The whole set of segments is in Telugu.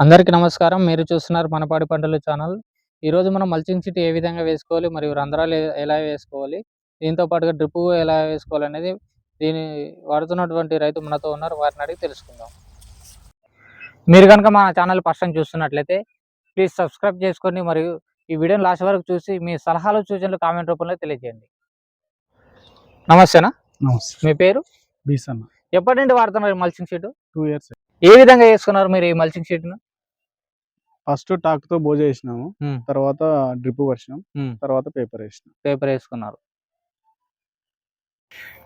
అందరికీ నమస్కారం. మీరు చూస్తున్నారు మనపాడి పంటలు ఛానల్. ఈరోజు మనం మల్చింగ్ సిటీ ఏ విధంగా వేసుకోవాలి మరియు రంధ్రాలు ఎలా వేసుకోవాలి దీంతో పాటుగా డ్రిప్ ఎలా వేసుకోవాలి అనేది దీని వాడుతున్నటువంటి రైతు మనతో ఉన్నారు. వారిని అడిగి తెలుసుకుందాం. మీరు కనుక మా ఛానల్ ఫస్ట్ టైం చూస్తున్నట్లయితే ప్లీజ్ సబ్స్క్రైబ్ చేసుకోండి మరియు ఈ వీడియోని లాస్ట్ వరకు చూసి మీ సలహాలు సూచనలు కామెంట్ రూపంలో తెలియజేయండి. నమస్తేనా? నమస్తే. మీ పేరు? బీస్ అన్న ఎప్పటి నుండి వాడుతున్నారు మల్చింగ్ షీట్ టూ ఇయర్స్. ఏ విధంగా వేసుకున్నారు మీరు ఈ మల్చింగ్ షీట్ను ఫస్ట్ టాక్తో బోజ వేసినాము. తర్వాత డ్రిప్ వర్షం. తర్వాత పేపర్ వేసినాం. పేపర్ వేసుకున్నారు.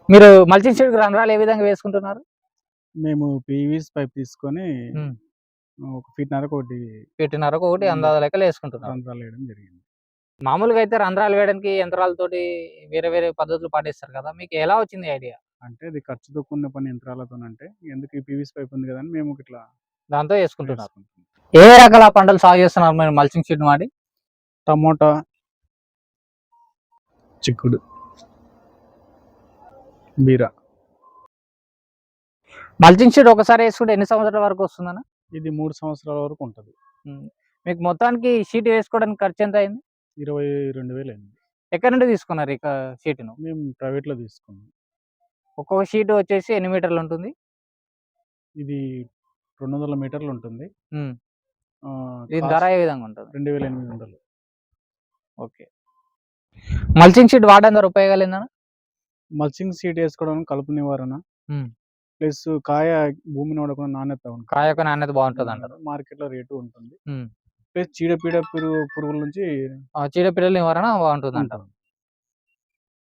మీరు మల్చింగ్ షీట్ రంధ్రాలు ఏ విధంగా వేసుకుంటున్నారు? మేము పీవీస్ పైప్ తీసుకొని. ఒక ఫీట్ నరకు ఒకటి పెట్టినారు ఒకటి అందాజ లెక్కలు వేసుకుంటున్నారు. రంధ్రాలు వేయడం జరిగింది. మామూలుగా అయితే రంధ్రాలు వేయడానికి యంత్రాలతోటి వేరే వేరే పద్ధతులు పాటిస్తారు కదా. మీకు ఎలా వచ్చింది ఐడియా? అంటే అది ఖర్చుతో కూడిన పని యంత్రాలతో అంటే ఎందుకు ఈ పీవీస్ పైప్ ఉంది కదా మేము ఇట్లా దాంతో వేసుకుంటున్నారు. వేసుకుంటాం. ఏ రకాల పంటలు సాగు చేస్తున్నారు మీరు మల్చింగ్ షీట్ వాడి టమోటా. చిక్కుడు. బీర. మల్చింగ్ షీట్ ఒకసారి వేసుకుంటే ఎన్ని సంవత్సరాల వరకు వస్తుందన్న? ఇది మూడు సంవత్సరాల వరకు ఉంటుంది. మీకు మొత్తానికి షీట్ వేసుకోవడానికి ఖర్చు ఎంత అయింది? ఇరవై రెండు వేలు అయింది. ఎక్కడి నుండి తీసుకున్నారు ఇక షీట్ను? మేము ప్రైవేట్లో తీసుకున్నాం. ఒక్కొక్క షీట్ వచ్చేసి ఎన్ని మీటర్లు ఉంటుంది? ఇది రెండు వందల మీటర్లు ఉంటుంది. ఉమ్. ఆ, దీని ధర ఏ విధంగా ఉంటుంది? రెండు వేల ఎనిమిది వందలు. ఓకే. మల్చింగ్ షీట్ వాడడం ద్వారా ఉపయోగాలు ఏందన్న? మల్చింగ్ సీట్ వేసుకోవడం కలుపు నివారణ. ప్లస్ కాయ భూమిని వాడకుండా నాణ్యత ఉంటుంది. కాయ యొక్క నాణ్యత బాగుంటుంది అంటారు. మార్కెట్లో రేటు ఉంటుంది. ప్లస్ చీడపీడ పురుగు పురుగుల నుంచి ఆ చీడపీడల నివారణ బాగుంటుంది అంటారు.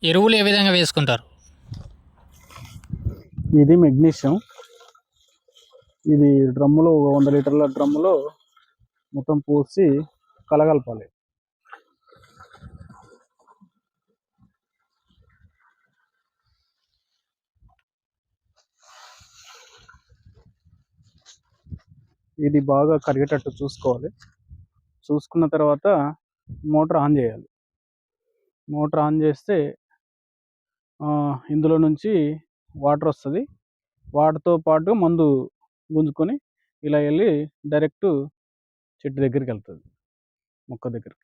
ఎరువులు ఏ విధంగా వేసుకుంటారు? ఇది మెగ్నీషియం. ఇది డ్రమ్ములో ఒక వంద లీటర్ల డ్రమ్ములో మొత్తం పోసి కలగలపాలి. ఇది బాగా కరిగేటట్టు చూసుకోవాలి. చూసుకున్న తర్వాత మోటార్ ఆన్ చేయాలి. మోటార్ ఆన్ చేస్తే ఆ, ఇందులో నుంచి వాటర్ వస్తుంది. వాటితో పాటు మందు గుంజుకొని ఇలా వెళ్ళి డైరెక్ట్ చెట్టు దగ్గరికి వెళ్తుంది మొక్క దగ్గరికి.